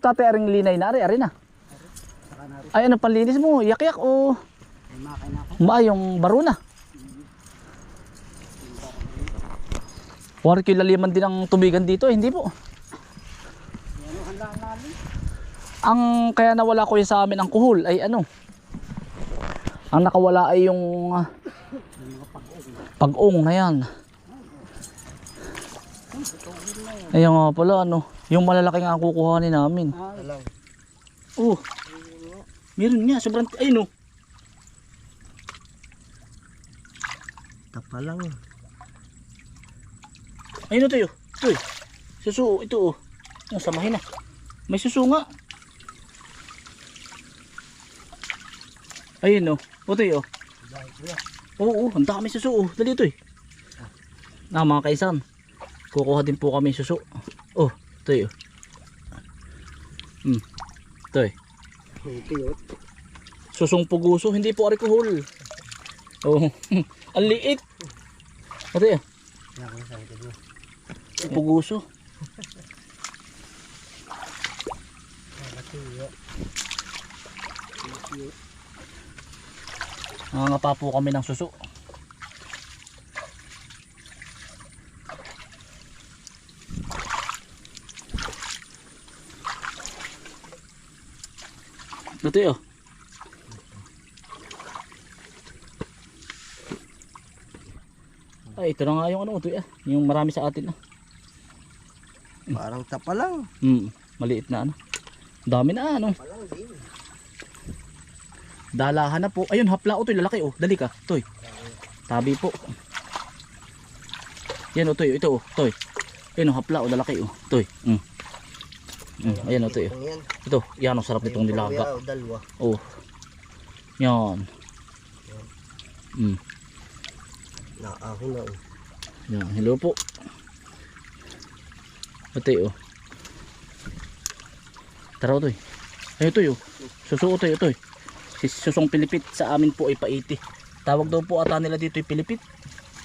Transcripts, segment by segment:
Tatay aring linay na, ari, ari na. Ay, ano panlinis mo? Yak-yak o ma yung baro na. Wari ko laliman din ang tubigan dito, eh, hindi po. Ang kaya nawala ko sa amin ang kuhol ay ano? Ang nakawala ay yung ah, pag-ong na yan. Ayun nga pala ano, yung malalaki nga ang kukuhanin namin. Alam. Oh. Meron nga, sobrang ayun oh. Tapa lang. Ayun oh, ito yun. Ito eh. Susu, ito oh. Yung samahin na. May susu nga. Ayun oh. O ito yun. Oo, oh, ang dami susu oh. Dali ito eh. Na mga kaisan. Kukuha din po kami susu. Oh, ito yun. Hmm. Ito eh. Susong puguso, hindi po alcohol. Oh, ang liit. Ito yun. Mo. Puguso. Nangangapa po kami ng suso. Ito yun. Ay, ito na nga yung ano, ito ah. Yung marami sa atin ah. Parang tapa lang. Hmm, maliit na ano. Dami na ano. Dalahan na po. Ayun, hapla o toy, lalaki oh. Dali ka, toy. Tabi po. Yan o toy, ito oh, toy. Ayun oh, hapla o lalaki oh, toy. Mm. Mm, ayan o toy. oh. Ang yan. Ito, yan ang sarap nitong nilaga. Kuya, o, Dalawa. Oh. Yan. Mm. Naahon na. oh. Yan, hello po. Ito oh. Tara toy. Ayun toy oh. Susuo toy, toy. Si Susong Pilipit sa amin po ay paiti. Tawag daw po ata nila dito ay Pilipit.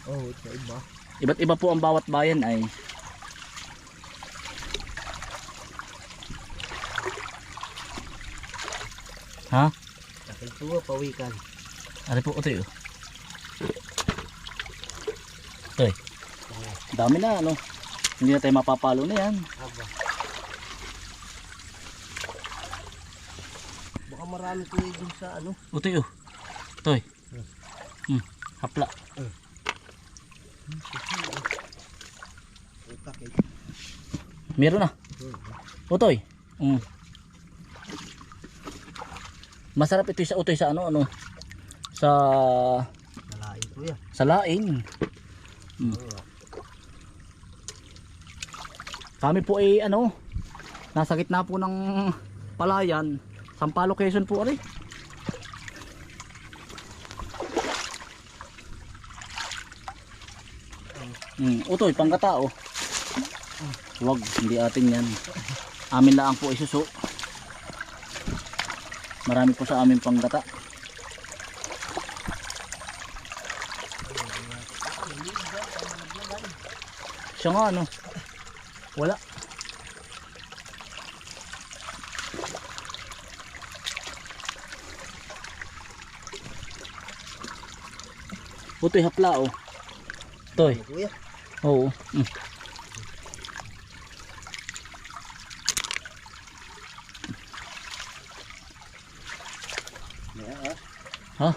Oh, iba. Iba't iba po ang bawat bayan ay Ha? Sakit po, pawikan. Ano po ito yun? Ay. Dami na ano. Hindi na tayo mapapalo na yan. Aba. Baka marami ko dun sa ano. Ito yun. Toy. Hmm. Hapla. Utak eh. Meron na. Utoy. Mm. Masarap ito sa utoy sa ano ano. Sa Nalain ko yan. sa laing. Mm. Kami po ay ano, nasa gitna po ng palayan, Sampalo Quezon po ari. Mm, utoy, pangkatao. Wag, hindi atin yan. Amin lang po isuso. Marami po sa amin panggata. Siya nga ano. Wala. Utoy, hapla oh. Toy. Oo. Mm. Ha?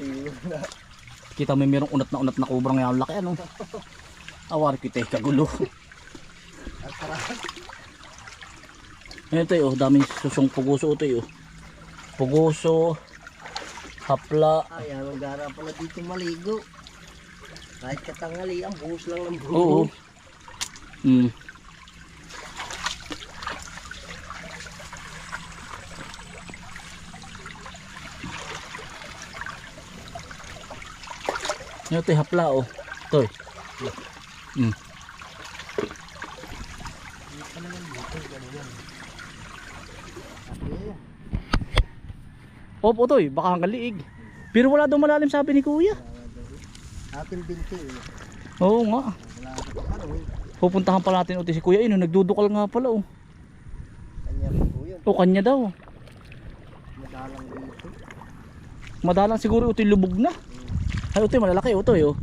May. Kita mo merong unat na unat na kubrang ngayon laki ano. Awar kita eh, kagulo. Parang Ito oh, daming susong puguso oh. Puguso, hapla. ay, ang gara pala dito maligo. Kahit katangali, ang buhos lang ng buhos. Oo. Mm. Ito yung hapla oh. Ito eh. Mm. Opo to eh, baka hanggang liig. Pero wala daw malalim sabi ni kuya. Ating binti eh. Oo nga. Pupuntahan pa natin uti si kuya. Ino, nagdudukal nga pala oh. Kanya po yun. O kanya daw. Madalang dito. Madalang siguro utoy lubog na. Ay utoy malalaki utoy oh.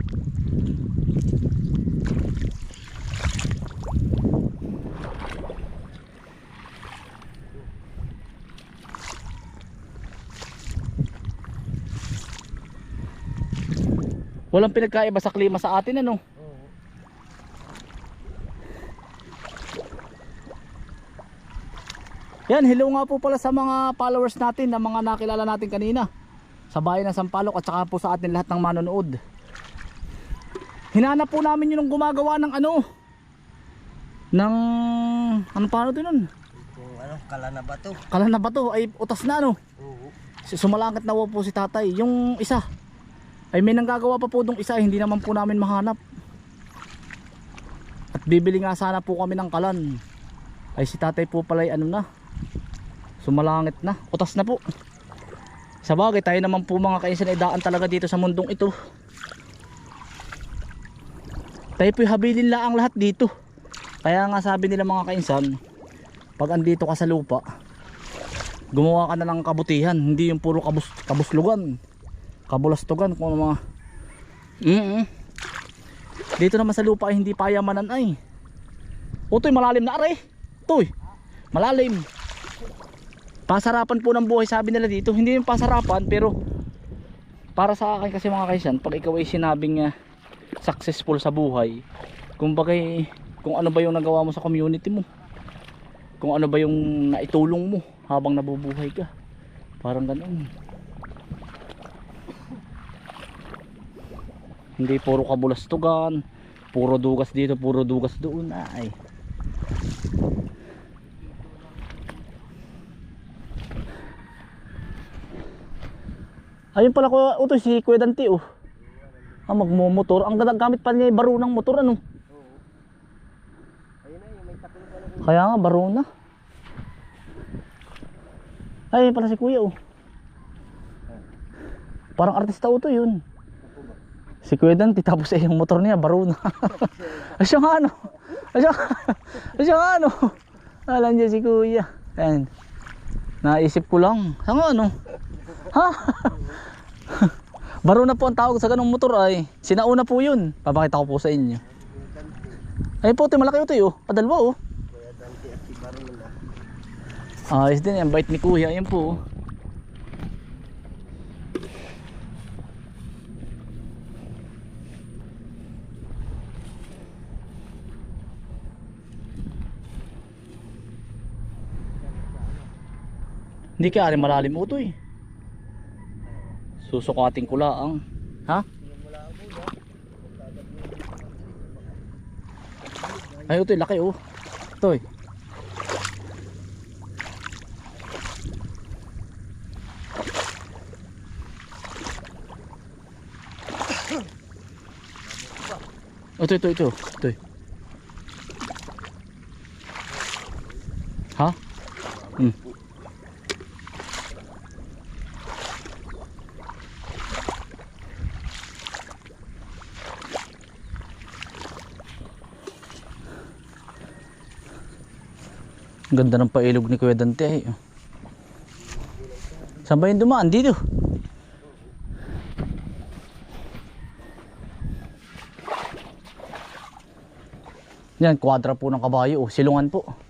Walang pinagkaiba sa klima sa atin ano. Oo. Yan, hello nga po pala sa mga followers natin na mga nakilala natin kanina sa bayan ng Sampaloc at saka po sa atin lahat ng manonood. Hinanap po namin yung gumagawa ng ano ng ano paano din nun? Ano, kala na ba to? Kala na ba to ay utas na ano? Oo. Sumalangit na po si tatay. Yung isa ay may nanggagawa pa po dong isa hindi naman po namin mahanap. At bibili nga sana po kami ng kalan. Ay si tatay po pala ay ano na. Sumalangit na. Utas na po. Sa bagay tayo naman po mga kainsan ay talaga dito sa mundong ito. Tayo po'y habilin lang ang lahat dito. Kaya nga sabi nila mga kainsan, pag andito ka sa lupa, gumawa ka na ng kabutihan hindi yung puro kabus kabuslugan kabulastugan kung mga mm -mm. dito naman sa lupa ay hindi payamanan ay utoy malalim na are toy malalim pasarapan po ng buhay sabi nila dito. Hindi yung pasarapan pero para sa akin kasi mga kaisan pag ikaw ay sinabing uh, successful sa buhay kung bagay kung ano ba yung nagawa mo sa community mo kung ano ba yung naitulong mo habang nabubuhay ka parang ganoon hindi puro kabulastugan puro dugas dito puro dugas doon ay ayun pala ko uto si Kuya Dante oh. Ah, magmumotor. Ang gamit pa niya baro ng motor ano. Ayun na, yung may na. kaya nga baro na ay pala si kuya oh. Parang artista uto yun. Si kuya Dante tapos eh yung motor niya baro na ay siya nga ano? Ay siya, ay nga ano? Alam niya si kuya. Ayan. naisip ko lang. Nga ano? Ha baro na po ang tawag sa ganong motor ay sinauna po yun papakita ko po sa inyo ay po malaki ito oh padalwa oh. Ayos din yan, bait ni kuya, yan po. Hindi kaya rin malalim ito eh. Susukating ko lang. Ha? Ay, ito laki oh. Ito eh. Ito, ito, ito. Ito. Ha? Hmm. Ganda ng pailog ni Kuya Dante ay. Oh. Saan ba yung dumaan? Dito. Yan, kwadra po ng kabayo. Oh. Silungan po.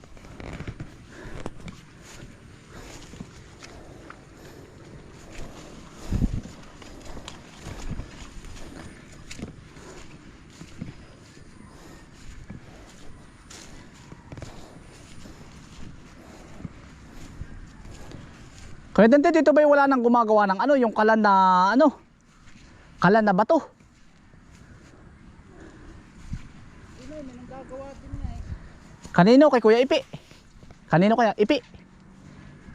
Kaya dante dito ba yung wala nang gumagawa ng ano, yung kalan na ano? Kalan na bato. Kanino kay Kuya Ipi? Kanino kaya Ipi?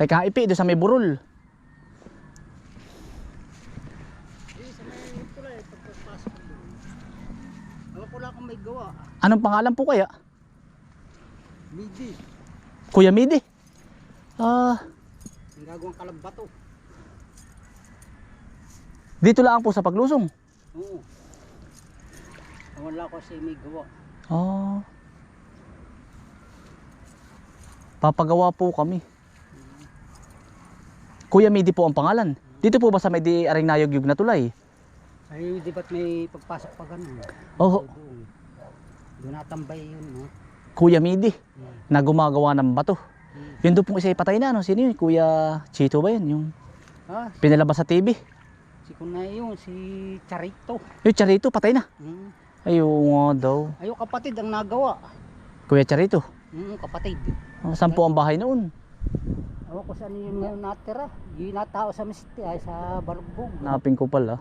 Kay Ka Ipi doon sa may burol. Wala akong may gawa. Anong pangalan po kaya? Midi. Kuya Midi. Ah, Ang gagawang kalabato. dito lang po sa paglusong. Oo. Wala ko kasi may gawa. Ah. Papagawa po kami. Kuya Midi po ang pangalan. Dito po ba sa may di aring nayog-yug na tulay? Ay, di ba't may pagpasok pa ganun? Oo. Doon. Doon natambay yun, no? Kuya Midi Hmm. na gumagawa ng bato. Yun doon pong isa patay na, no? Sino yun? Kuya Chito ba yun? Yung Ah, pinalabas sa TV. si Kunay yun, si Charito. Yung Charito, patay na. Hmm. Ayun nga daw. Ayo kapatid ang nagawa. Kuya Charito. Hmm, kapatid. Oh, saan po ang bahay noon? Ewan ko saan yun ngayon natira. Yung natao sa Misti ay sa Balugbog. Napin ko pala.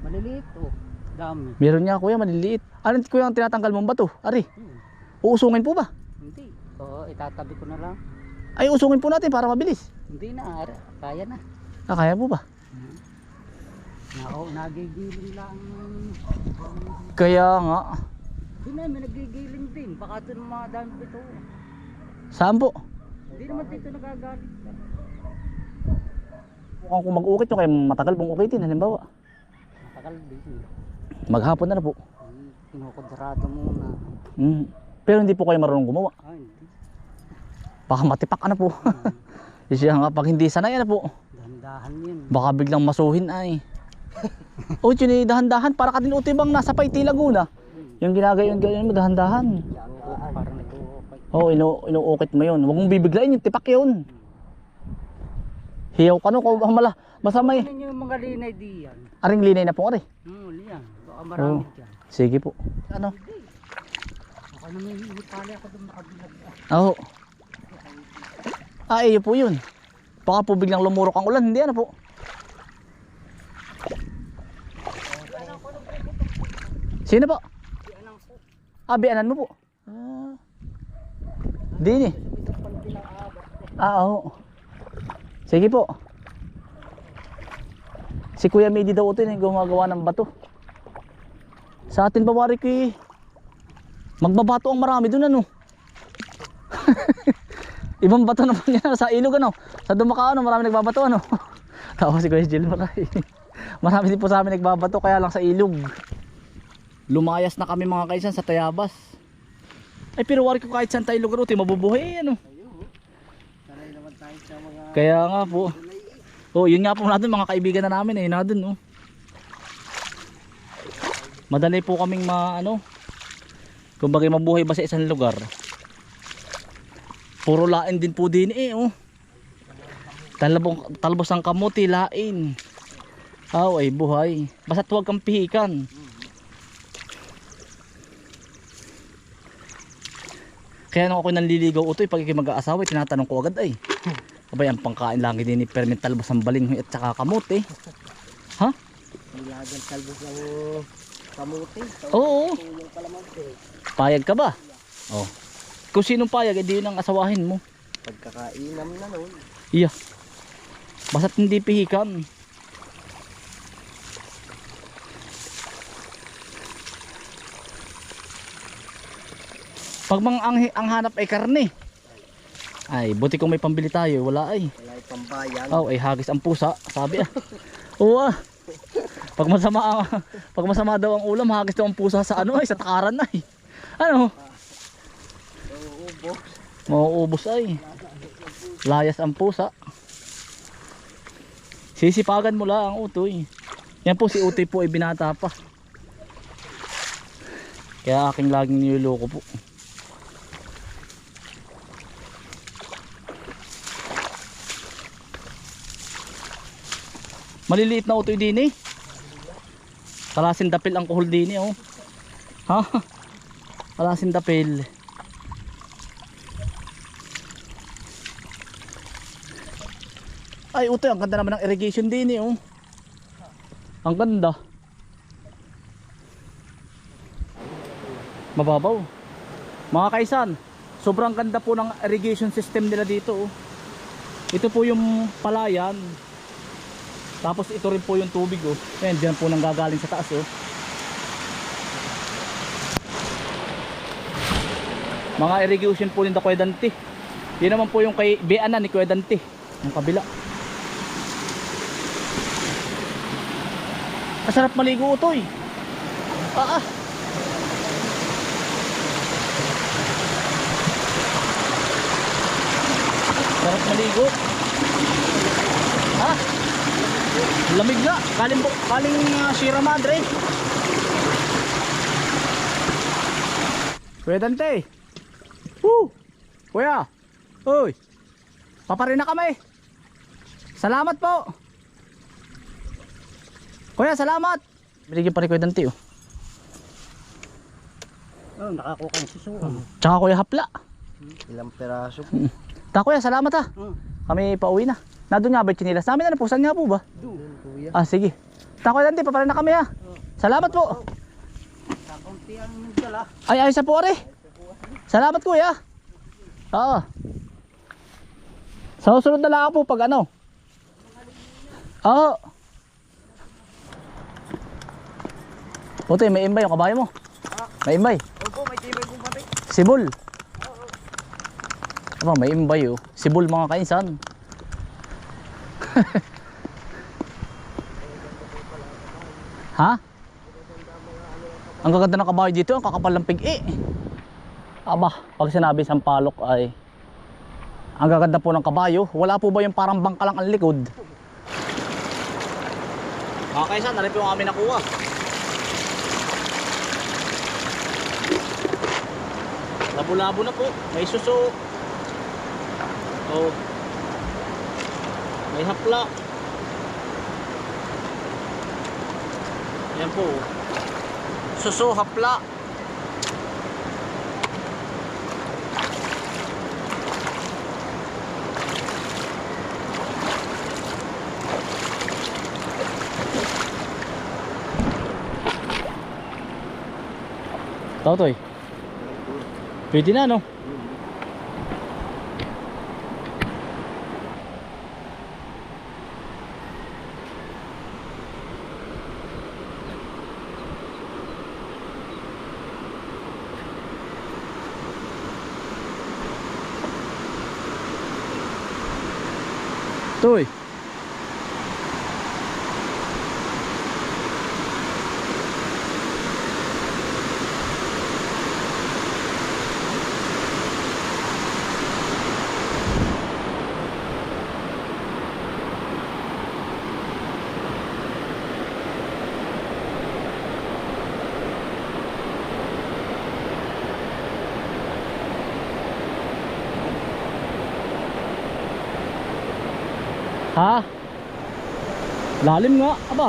Maliliit oh. Dami. Meron nga kuya, maliliit. Ano kuya ang tinatanggal mong bato? Ari, Hmm. uusungin po ba? Hindi. Oo, itatabi ko na lang. Ay, usungin po natin para mabilis. Hindi na, ara. kaya na. Ah, kaya po ba? Hmm. Nako, nagigiling lang. Kaya nga. Doon na, may nagigiling din. Baka doon mga dami dito. Saan po? Hindi naman dito nagagalit. Mukhang kung mag-ukit nyo kayo matagal pong ukitin. Halimbawa, Matagal din. maghapon na na po. Hmm, Kinukudrado muna. Mm. Pero hindi po kayo marunong gumawa. Hindi. Baka matipak ano po. Siya nga pag hindi sanay ano po. Dahan-dahan yun. Baka biglang masuhin ay. o yun eh, dahan-dahan. Para ka din uti bang nasa Paiti Laguna. Yung ginagayon ganyan mo, dahan-dahan. Oo, oh, inu inuukit mo yun. Huwag mong bibiglayin yung tipak yun. Hiyaw ka no, kung mala, masama eh. Ano yung mga linay diyan? Aring linay na po ari. Hmm, liyan. Baka marami Oo. dyan. Sige po. Ano? Baka naman hihipali ako doon nakabilag. Oo. Ah, iyo po yun. Baka po biglang lumurok ang ulan, hindi ano po. Sino po? Ah, bianan mo po. Ah. Din. Ah, oo. Sige po. Si Kuya Midi daw ito yung gumagawa ng bato. Sa atin bawari ko eh. Magbabato ang marami doon ano. Ibang bato naman yan sa ilog ano. Sa Dumaka ano, marami nagbabato ano. Tapos si Kuya Jill Maray. marami din po sa amin nagbabato kaya lang sa ilog. Lumayas na kami mga kaisan sa Tayabas. Ay pero wari ko kahit saan tayo lugar uti mabubuhay eh, ano. Tayo Kaya nga po. Oh, yun nga po natin mga kaibigan na namin eh, na dun oh. Madali po kaming ma ano. Kumbaga mabuhay ba sa isang lugar. Puro lain din po din eh oh. Talbong talbos ang kamuti lain. Aw ay buhay. Basta huwag kang pihikan. Kaya nung ako nanliligaw utoy pag mag-aasawa, tinatanong ko agad ay. Abay, ang pangkain lang din ni Permin talbos ang balinghoy at saka kamote. Ha? nilagang talbos ng kamuti. Oo. Payag ka ba? Oh. Kung sinong payag, edi yun ang asawahin mo. Pagkakainam na nun. Iya. Basta't hindi pihikan. Pag mang ang, ang hanap ay karne. Ay, buti kung may pambili tayo, wala ay. Wala yung pambayan. Oh, ay hagis ang pusa, sabi ah. Oo ah. Pag masama pag masama daw ang ulam, hagis daw ang pusa sa ano ay sa takaran ay. Ano? Uubo. Mauubos ay. Layas ang pusa. Sisipagan mo lang ang utoy. Yan po si utoy po ay binata pa. Kaya aking laging niloloko po. Maliliit na utoy din eh. Kalasin dapil ang kuhol din eh oh. Ha? Kalasin dapil. Ay utoy, ang ganda naman ng irrigation din eh oh. Ang ganda. Mababaw. Mga kaisan, sobrang ganda po ng irrigation system nila dito. Oh. Ito po yung palayan. Tapos ito rin po yung tubig. Oh. Ayan, dyan po nang gagaling sa taas. Oh. Mga irrigation po ni Kuya Dante. Yan naman po yung kay Beana ni Kuya Dante. Yung kabila. Masarap maligo utoy. Ah, ah. Sarap maligo. Ha? Lamig nga. Kaling, kaling uh, Sierra Madre. Kuya Dante. Woo! Kuya. Uy. Paparin na kami. Salamat po. Kuya, salamat. Binigyan pa rin Kuya Dante oh. Oh, nakakuha ng susuan. Tsaka Kuya Hapla. Ilang peraso po. Ta Kuya, salamat ha. Hmm. Kami pauwi na. Nandun nga ba yung chinilas namin? Ano po? Saan nga po ba? Doon, kuya. Ah, sige. Ta Kuya Dante, paparin na kami ha. Salamat po. Kakunti ang dala. Ay, ayos na po are. Salamat kuya. Oo. Sa susunod na lang po pag ano. Oo. Puti, may imbay yung kabayo mo. May imbay. Opo, may tibay kong pati. Sibol. Aba, may imbay oh. Sibol mga kainsan. ha? Ang gaganda ng kabayo dito, ang kakapal ng pig eh. Aba, pag sinabi sampalok ay ang gaganda po ng kabayo. Wala po ba yung parang bangkalang ang likod? Mga kainsan, ano po yung amin nakuha? Labo-labo na po. May suso. Oh. May hapla. Yan po. Suso, hapla. Tautoy. Pwede na no? Toy. Ha? Lalim nga, aba.